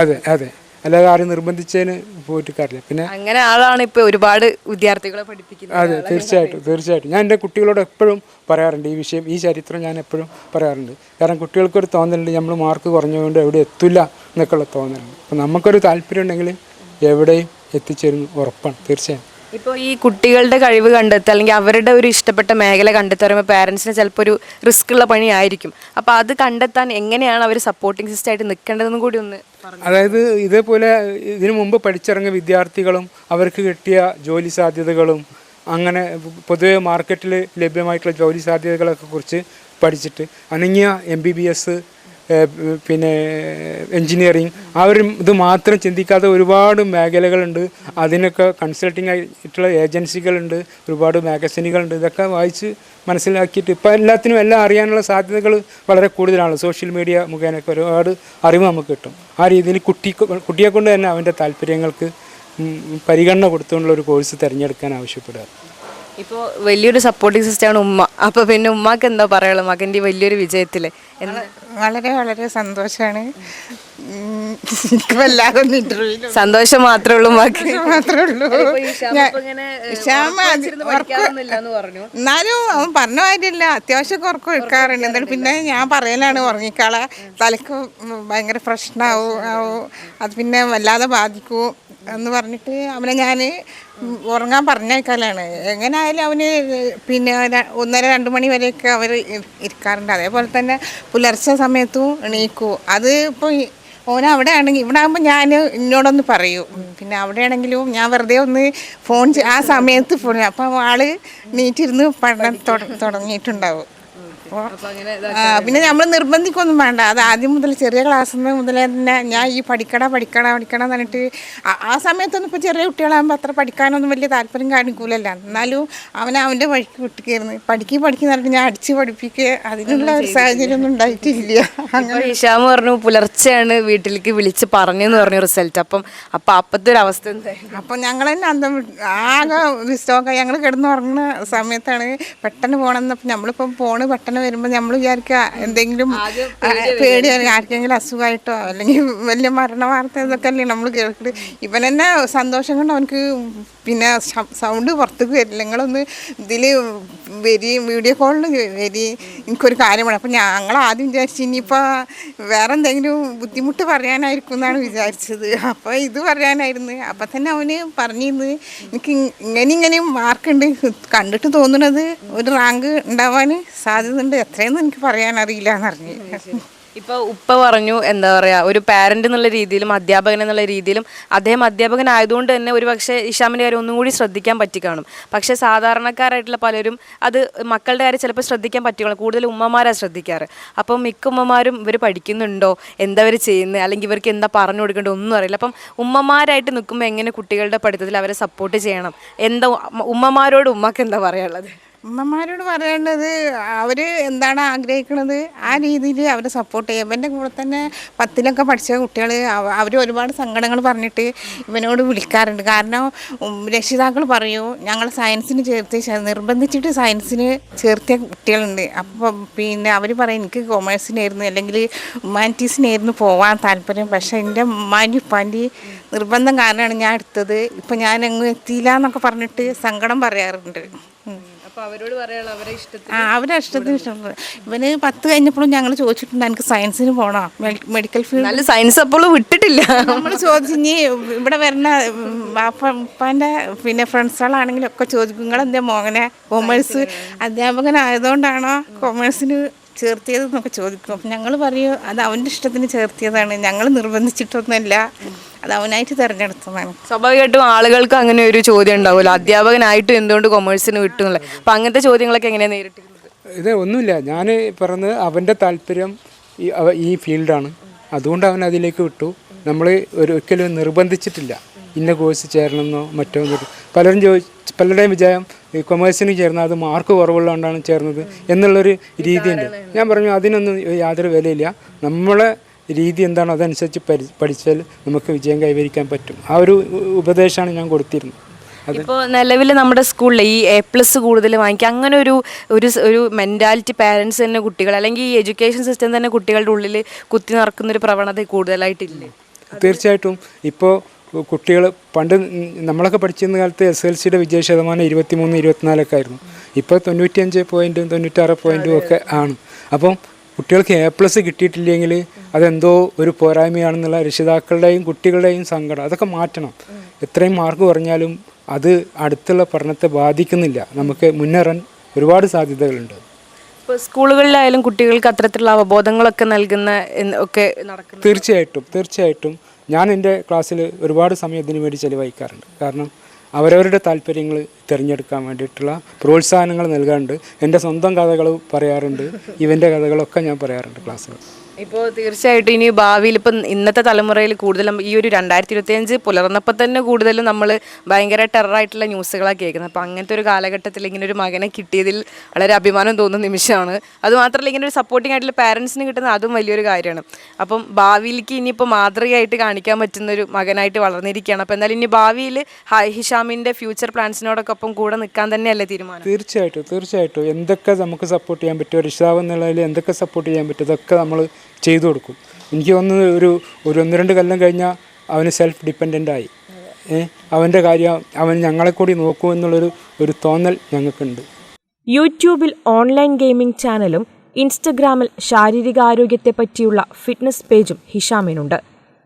അതെ അതെ. അല്ലാതെ ആരും നിർബന്ധിച്ചതിന് പോയിട്ട് കാര്യമില്ല. പിന്നെ അങ്ങനെ ആളാണ് ഇപ്പൊ ഒരുപാട് വിദ്യാർത്ഥികളെ പഠിപ്പിക്കുന്നത്. അതെ തീർച്ചയായിട്ടും തീർച്ചയായിട്ടും. ഞാൻ എന്റെ കുട്ടികളോട് എപ്പോഴും പറയാറുണ്ട് ഈ വിഷയം ഈ ചരിത്രം ഞാൻ എപ്പോഴും പറയാറുണ്ട്. കാരണം കുട്ടികൾക്കൊരു തോന്നലുണ്ട് നമ്മൾ മാർക്ക് കുറഞ്ഞുകൊണ്ട് എവിടെ എത്തില്ല എന്നൊക്കെയുള്ള തോന്നലുണ്ട്. അപ്പം നമുക്കൊരു താല്പര്യം ഉണ്ടെങ്കിൽ എവിടെയും എത്തിച്ചേരും ഉറപ്പാണ് തീർച്ചയായും. ഇപ്പോൾ ഈ കുട്ടികളുടെ കഴിവ് കണ്ടെത്തുക അല്ലെങ്കിൽ അവരുടെ ഒരു ഇഷ്ടപ്പെട്ട മേഖല കണ്ടെത്തി പറയുമ്പോൾ പാരൻസിന് ചിലപ്പോൾ ഒരു റിസ്ക് ഉള്ള പണിയായിരിക്കും അപ്പോൾ അത് കണ്ടെത്താൻ എങ്ങനെയാണ് അവർ സപ്പോർട്ടിംഗ് സിസ്റ്റം ആയിട്ട് നിൽക്കേണ്ടതെന്നും കൂടി ഒന്ന് പറഞ്ഞു അതായത് ഇതേപോലെ ഇതിനു മുമ്പ് പഠിച്ചിറങ്ങിയ വിദ്യാർത്ഥികളും അവർക്ക് കിട്ടിയ ജോലി സാധ്യതകളും അങ്ങനെ പൊതുവെ മാർക്കറ്റിൽ ലഭ്യമായിട്ടുള്ള ജോലി സാധ്യതകളൊക്കെ കുറിച്ച് പഠിച്ചിട്ട് അനങ്ങിയ എം ബി ബി എസ് പിന്നെ എൻജിനീയറിങ് ആ ഒരു ഇത് മാത്രം ചിന്തിക്കാതെ ഒരുപാട് മേഖലകളുണ്ട്. അതിനൊക്കെ കൺസൾട്ടിങ് ആയിട്ടുള്ള ഏജൻസികളുണ്ട് ഒരുപാട് മാഗസിനുകളുണ്ട് ഇതൊക്കെ വായിച്ച് മനസ്സിലാക്കിയിട്ട് ഇപ്പോൾ എല്ലാത്തിനും എല്ലാം അറിയാനുള്ള സാധ്യതകൾ വളരെ കൂടുതലാണ്. സോഷ്യൽ മീഡിയ മുഖേനൊക്കെ ഒരുപാട് അറിവ് നമുക്ക് കിട്ടും. ആ രീതിയിൽ കുട്ടി കുട്ടിയെ കൊണ്ട് തന്നെ അവന്റെ താല്പര്യങ്ങൾക്ക് പരിഗണന കൊടുത്തുകൊണ്ടുള്ള ഒരു കോഴ്സ് തിരഞ്ഞെടുക്കാൻ ആവശ്യപ്പെടുക. ഇപ്പോൾ വലിയൊരു സപ്പോർട്ടിംഗ് സിസ്റ്റമാണ് ഉമ്മ. അപ്പോൾ പിന്നെ ഉമ്മക്ക് എന്താ പറയുള്ളൂ മകന്റെ വലിയൊരു വിജയത്തിൽ വളരെ വളരെ സന്തോഷമാണ് സന്തോഷം മാത്രമേ ഉള്ളൂ. ഉമ്മക്ക് മാത്രമേ ഉള്ളൂ എന്നാലും അവൻ പറഞ്ഞ കാര്യമില്ല അത്യാവശ്യം ഉറക്കം എടുക്കാറുണ്ട് എന്നിട്ട് പിന്നെ ഞാൻ പറയലാണ് ഉറങ്ങിക്കാളെ. തലക്ക് ഭയങ്കര പ്രശ്നമാവും ആവും. അത് പിന്നെ വല്ലാതെ ബാധിക്കൂ. എന്ന് പറഞ്ഞിട്ട് അവനെ ഞാൻ ഉറങ്ങാൻ പറഞ്ഞേക്കാലാണ്. എങ്ങനെയായാലും അവന് പിന്നെ ഒന്നര രണ്ട് മണി വരെയൊക്കെ അവർ ഇരിക്കാറുണ്ട്. അതേപോലെ തന്നെ പുലർച്ചെ സമയത്തും എണീക്കൂ. അത് ഇപ്പോൾ ഓൻ അവിടെ ആണെങ്കിൽ ഇവിടെ ആകുമ്പോൾ ഞാൻ എന്നോടൊന്ന് പറയൂ. പിന്നെ അവിടെ ആണെങ്കിലും ഞാൻ വെറുതെ ഒന്ന് ഫോൺ ആ സമയത്ത് ഫോൺ അപ്പോൾ ആൾ നീറ്റിരുന്ന് പഠനം തുടങ്ങിയിട്ടുണ്ടാവും. അപ്പോൾ പിന്നെ നമ്മൾ നിർബന്ധിക്കൊന്നും വേണ്ട. അത് ആദ്യം മുതൽ ചെറിയ ക്ലാസ്സിൽ നിന്ന് മുതലേ തന്നെ ഞാൻ ഈ പഠിക്കട പഠിക്കട പഠിക്കണം എന്ന് പറഞ്ഞിട്ട് ആ- സമയത്തൊന്നും ഇപ്പോൾ ചെറിയ കുട്ടികളാകുമ്പോൾ അത്ര പഠിക്കാനൊന്നും വലിയ താല്പര്യം കാണിക്കൂലല്ല. എന്നാലും അവൻ അവന്റെ വഴിക്ക് വിട്ടുകയായിരുന്നു പഠിക്കി പഠിക്കുന്ന പറഞ്ഞിട്ട് ഞാൻ അടിച്ച് പഠിപ്പിക്കുക അതിനുള്ള ഒരു സാഹചര്യം ഒന്നും ഉണ്ടായിട്ടില്ല. അങ്ങനെ. ഹിഷാം പറഞ്ഞു പുലർച്ചെയാണ് വീട്ടിലേക്ക് വിളിച്ച് പറഞ്ഞെന്ന് പറഞ്ഞു റിസൾട്ട് അപ്പം അപ്പം അപ്പത്തെ ഒരു അവസ്ഥ എന്തായിരുന്നു? അപ്പോൾ ഞങ്ങൾ തന്നെ അന്തം ആകെ ഡിസ്റ്റോക്ക ഞങ്ങൾ കിടന്നുറങ്ങുന്ന സമയത്താണ് പെട്ടെന്ന് പോകണമെന്നപ്പോൾ നമ്മളിപ്പം പോണ് പെട്ടെന്ന് വരുമ്പോൾ നമ്മൾ വിചാരിക്കുക എന്തെങ്കിലും പേടി ആർക്കെങ്കിലും അസുഖമായിട്ടോ അല്ലെങ്കിൽ വലിയ മരണ വാർത്ത ഇതൊക്കെ അല്ലേ നമ്മൾ കേൾക്കുന്നത് ഇവൻ തന്നെ സന്തോഷം കൊണ്ട് അവനക്ക് പിന്നെ സൗണ്ട് പുറത്തേക്ക് വരില്ല. നിങ്ങളൊന്ന് ഇതിൽ വരി വീഡിയോ കോളിൽ വരി. എനിക്കൊരു കാര്യമാണ്. അപ്പം ഞങ്ങൾ ആദ്യം വിചാരിച്ചു ഇനിയിപ്പോൾ വേറെ എന്തെങ്കിലും ബുദ്ധിമുട്ട് പറയാനായിരിക്കും എന്നാണ് വിചാരിച്ചത്. അപ്പോൾ ഇത് പറയാനായിരുന്നു. അപ്പം തന്നെ അവന് പറഞ്ഞിരുന്നു. എനിക്ക് ഇങ്ങനെ ഇങ്ങനെയും മാർക്കുണ്ട്. കണ്ടിട്ട് തോന്നുന്നത് ഒരു റാങ്ക് ഉണ്ടാവാൻ സാധ്യതയുണ്ട്. എത്രയെന്ന് എനിക്ക് പറയാനറിയില്ല എന്ന് പറഞ്ഞു ഇപ്പൊ ഉപ്പ പറഞ്ഞു എന്താ പറയാ ഒരു പാരന്റ് എന്നുള്ള രീതിയിലും അധ്യാപകൻ എന്നുള്ള രീതിയിലും അദ്ദേഹം അധ്യാപകനായതുകൊണ്ട് തന്നെ ഒരു പക്ഷേ ഇഷാമിന്റെ കാര്യം ഒന്നും കൂടി ശ്രദ്ധിക്കാൻ പറ്റി കാണും. പക്ഷേ സാധാരണക്കാരായിട്ടുള്ള പലരും അത് മക്കളുടെ കാര്യം ചിലപ്പോൾ ശ്രദ്ധിക്കാൻ പറ്റിക്കണം കൂടുതൽ ഉമ്മമാരാ ശ്രദ്ധിക്കാറ്. അപ്പം മിക്ക ഉമ്മമാരും ഇവർ പഠിക്കുന്നുണ്ടോ? എന്താ ഇവർ ചെയ്യുന്നത് അല്ലെങ്കിൽ ഇവർക്ക് എന്താ പറഞ്ഞു കൊടുക്കേണ്ടത് ഒന്നും അറിയില്ല. അപ്പം ഉമ്മമാരായിട്ട് നിൽക്കുമ്പോൾ എങ്ങനെ കുട്ടികളുടെ പഠിത്തത്തിൽ അവരെ സപ്പോർട്ട് ചെയ്യണം? എന്താ ഉമ്മമാരോട് ഉമ്മക്ക് എന്താ പറയാനുള്ളത്? അമ്മമാരോട് പറയേണ്ടത് അവർ എന്താണ് ആഗ്രഹിക്കുന്നത് ആ രീതിയിൽ അവരെ സപ്പോർട്ട് ചെയ്യുക ഇവന്റെ കൂടെ തന്നെ പത്തിലൊക്കെ പഠിച്ച കുട്ടികൾ അവർ ഒരുപാട് സങ്കടങ്ങൾ പറഞ്ഞിട്ട് ഇവനോട് വിളിക്കാറുണ്ട്. കാരണം രക്ഷിതാക്കൾ പറയൂ ഞങ്ങൾ സയൻസിന് ചേർത്ത് നിർബന്ധിച്ചിട്ട് സയൻസിന് ചേർത്തിയ കുട്ടികളുണ്ട്. അപ്പോൾ പിന്നെ അവർ പറയും എനിക്ക് കൊമേഴ്സിനായിരുന്നു അല്ലെങ്കിൽ ഹ്യൂമാനിറ്റീസിനായിരുന്നു പോകാൻ താല്പര്യം. പക്ഷേ എന്റെ ഉമ്മാന്റെ ഉപ്പാന്റെ നിർബന്ധം കാരണമാണ് ഞാൻ എടുത്തത്. ഇപ്പം ഞാൻ എങ്ങും എത്തിയില്ല എന്നൊക്കെ പറഞ്ഞിട്ട് സങ്കടം പറയാറുണ്ട്. അവരോട് പറയാനുള്ള അവരെ ഇഷ്ടത്തിൽ ആ അവരെ ഇഷ്ടത്തിന് ഇഷ്ടം. ഇവന് പത്ത് കഴിഞ്ഞപ്പോഴും ഞങ്ങൾ ചോദിച്ചിട്ടുണ്ട് എനിക്ക് സയൻസിന് പോകണോ മെഡിക്കൽ ഫീൽഡ്? നല്ല സയൻസ് അപ്പോഴും വിട്ടിട്ടില്ല. നമ്മൾ ചോദിച്ചു ഇനി ഇവിടെ വരുന്ന വാപ്പ ഉപ്പാന്റെ പിന്നെ ഫ്രണ്ട്സുകളാണെങ്കിലും ഒക്കെ ചോദിക്കും നിങ്ങൾ എന്താ മോനെ കൊമേഴ്സ് അധ്യാപകനായതുകൊണ്ടാണോ കൊമേഴ്സിന് ചേർത്തിയത് എന്നൊക്കെ ചോദിക്കും. അപ്പം ഞങ്ങൾ പറയും അത് അവന്റെ ഇഷ്ടത്തിന് ചേർത്തിയതാണ്. ഞങ്ങൾ നിർബന്ധിച്ചിട്ടൊന്നുമല്ല. അത് അവനായിട്ട് തിരഞ്ഞെടുത്തതാണ്. സ്വാഭാവികമായിട്ടും ആളുകൾക്ക് അങ്ങനെ ഒരു ചോദ്യം ഉണ്ടാവുമല്ലോ. അധ്യാപകനായിട്ടും എന്തുകൊണ്ട് കൊമേഴ്സിന് വിട്ടു അപ്പം അങ്ങനത്തെ ചോദ്യങ്ങളൊക്കെ എങ്ങനെയാണ് നേരിട്ടിരുന്നത് ഇത് ഒന്നുമില്ല. ഞാൻ പറഞ്ഞത് അവന്റെ താല്പര്യം ഈ ഫീൽഡാണ്. അതുകൊണ്ട് അവൻ അതിലേക്ക് വിട്ടു. നമ്മൾ ഒരിക്കലും നിർബന്ധിച്ചിട്ടില്ല. ഇന്ന കോഴ്സ് ചേരണമെന്നോ മറ്റോ പലരും ചോദിച്ചു പലരുടെയും വിചാരം ഈ കൊമേഴ്സിന് ചേർന്ന അത് മാർക്ക് കുറവുള്ളതുകൊണ്ടാണ് ചേർന്നത് എന്നുള്ളൊരു രീതിയുണ്ട്. ഞാൻ പറഞ്ഞു അതിനൊന്നും യാതൊരു വിലയില്ല. നമ്മളെ രീതി എന്താണോ അതനുസരിച്ച് പരി പഠിച്ചാൽ നമുക്ക് വിജയം കൈവരിക്കാൻ പറ്റും. ആ ഒരു ഉപദേശമാണ് ഞാൻ കൊടുത്തിരുന്നത്. ഇപ്പോൾ നിലവിൽ നമ്മുടെ സ്കൂളിൽ ഈ എ പ്ലസ് കൂടുതൽ വാങ്ങിക്കുക അങ്ങനെ ഒരു ഒരു ഒരു മെന്റാലിറ്റി പാരൻസ് തന്നെ കുട്ടികൾ അല്ലെങ്കിൽ ഈ എഡ്യൂക്കേഷൻ സിസ്റ്റം തന്നെ കുട്ടികളുടെ ഉള്ളിൽ കുത്തി നിറക്കുന്ന ഒരു പ്രവണത കൂടുതലായിട്ടില്ലേ? തീർച്ചയായിട്ടും. ഇപ്പോൾ കുട്ടികൾ പണ്ട് നമ്മളൊക്കെ പഠിച്ചിരുന്ന കാലത്ത് എസ് എൽ സിയുടെ വിജയ ശതമാനം ഇരുപത്തി മൂന്ന് ഇരുപത്തിനാലൊക്കെ ആയിരുന്നു. ഇപ്പോൾ തൊണ്ണൂറ്റിയഞ്ച് പോയിന്റും തൊണ്ണൂറ്റാറ് പോയിന്റും ഒക്കെ ആണ്. അപ്പം കുട്ടികൾക്ക് എ പ്ലസ് കിട്ടിയിട്ടില്ലെങ്കിൽ അതെന്തോ ഒരു പോരായ്മയാണെന്നുള്ള രക്ഷിതാക്കളുടെയും കുട്ടികളുടെയും സങ്കടം. അതൊക്കെ മാറ്റണം. എത്രയും മാർക്ക് കുറഞ്ഞാലും അത് അടുത്തുള്ള പഠനത്തെ ബാധിക്കുന്നില്ല. നമുക്ക് മുന്നേറാൻ ഒരുപാട് സാധ്യതകളുണ്ട്. ഇപ്പോൾ സ്കൂളുകളിലായാലും കുട്ടികൾക്ക് അത്തരത്തിലുള്ള അവബോധങ്ങളൊക്കെ നൽകുന്ന ഒക്കെ തീർച്ചയായിട്ടും തീർച്ചയായിട്ടും. ഞാൻ എന്റെ ക്ലാസ്സിൽ ഒരുപാട് സമയം ഇതിനു വേണ്ടി ചിലവഴിക്കാറുണ്ട്. കാരണം അവരവരുടെ താല്പര്യങ്ങൾ തിരഞ്ഞെടുക്കാൻ വേണ്ടിയിട്ടുള്ള പ്രോത്സാഹനങ്ങൾ നൽകാറുണ്ട് എന്റെ സ്വന്തം കഥകൾ പറയാറുണ്ട്. ഇവന്റെ കഥകളൊക്കെ ഞാൻ പറയാറുണ്ട് ക്ലാസ്സിൽ ഇപ്പോൾ തീർച്ചയായിട്ടും ഇനി ഭാവിയിൽ ഇപ്പം ഇന്നത്തെ തലമുറയിൽ കൂടുതലും ഈ ഒരു രണ്ടായിരത്തി ഇരുപത്തിയഞ്ച് പുലർന്നപ്പോൾ തന്നെ കൂടുതലും നമ്മൾ ഭയങ്കര ടെററായിട്ടുള്ള ന്യൂസുകളാണ് കേൾക്കുന്നത്. അപ്പോൾ അങ്ങനത്തെ ഒരു കാലഘട്ടത്തിൽ ഇങ്ങനെ ഒരു മകനെ കിട്ടിയതിൽ വളരെ അഭിമാനം തോന്നുന്ന നിമിഷമാണ്. അതുമാത്രമല്ല ഇങ്ങനെ ഒരു സപ്പോർട്ടിംഗ് ആയിട്ടുള്ള പാരൻസിന് കിട്ടുന്ന അതും വലിയൊരു കാര്യമാണ്. അപ്പം ഭാവിയിലേക്ക് ഇനിയിപ്പോൾ മാതൃകയായിട്ട് കാണിക്കാൻ പറ്റുന്ന ഒരു മകനായിട്ട് വളർന്നിരിക്കുകയാണ്. അപ്പോൾ എന്തായാലും ഇനി ഭാവിയിൽ ഹിഷാമിന്റെ ഫ്യൂച്ചർ പ്ലാൻസിനോടൊക്കെ ഒപ്പം കൂടെ നിൽക്കാൻ തന്നെയല്ലേ തീരുമാനം? തീർച്ചയായിട്ടും തീർച്ചയായിട്ടും. എന്തൊക്കെ നമുക്ക് സപ്പോർട്ട് ചെയ്യാൻ പറ്റുമോ രക്ഷിതാവ് എന്നുള്ളതിൽ എന്തൊക്കെ സപ്പോർട്ട് ചെയ്യാൻ പറ്റും ഇതൊക്കെ നമ്മൾ ചെയ്തു കൊടുക്കും. എനിക്ക് ഒന്ന് ഒരു ഒരു ഒന്ന് രണ്ട് കൊല്ലം കഴിഞ്ഞാൽ അവന് സെൽഫ് ഡിപ്പെൻഡന്റ് ആയി. ഏ അവന്റെ കാര്യം അവൻ ഞങ്ങളെ കൂടി നോക്കൂ എന്നുള്ളൊരു ഒരു തോന്നൽ ഞങ്ങൾക്കുണ്ട്. യൂട്യൂബിൽ ഓൺലൈൻ ഗെയിമിംഗ് ചാനലും ഇൻസ്റ്റഗ്രാമിൽ ശാരീരികാരോഗ്യത്തെ പറ്റിയുള്ള ഫിറ്റ്നസ് പേജും ഹിഷാമിനുണ്ട്.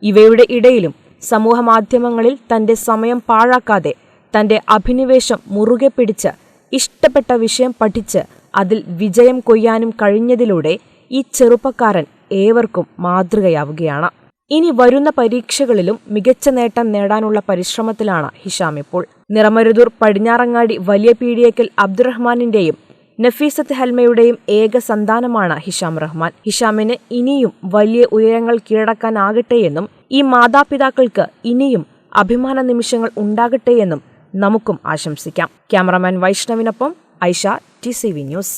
ഇവയുടെ ഇടയിലും സമൂഹ മാധ്യമങ്ങളിൽ തന്റെ സമയം പാഴാക്കാതെ തന്റെ അഭിനിവേശം മുറുകെ പിടിച്ച് ഇഷ്ടപ്പെട്ട വിഷയം പഠിച്ച് അതിൽ വിജയം കൊയ്യാനും കഴിഞ്ഞതിലൂടെ ഈ ചെറുപ്പക്കാരൻ ഏവർക്കും മാതൃകയാവുകയാണ്. ഇനി വരുന്ന പരീക്ഷകളിലും മികച്ച നേട്ടം നേടാനുള്ള പരിശ്രമത്തിലാണ് ഹിഷാം ഇപ്പോൾ. നിറമരുതൂർ പടിഞ്ഞാറങ്ങാടി വലിയ പീഡിയക്കൽ അബ്ദുറഹ്മാനിന്റെയും നഫീസത്ത് ഹൽമയുടെയും ഏക സന്താനമാണ് ഹിഷാം റഹ്മാൻ. ഹിഷാമിന് ഇനിയും വലിയ ഉയരങ്ങൾ കീഴടക്കാനാകട്ടെയെന്നും ഈ മാതാപിതാക്കൾക്ക് ഇനിയും അഭിമാന നിമിഷങ്ങൾ ഉണ്ടാകട്ടെയെന്നും നമുക്കും ആശംസിക്കാം. Cameraman വൈഷ്ണവിനൊപ്പം Aisha T C V news.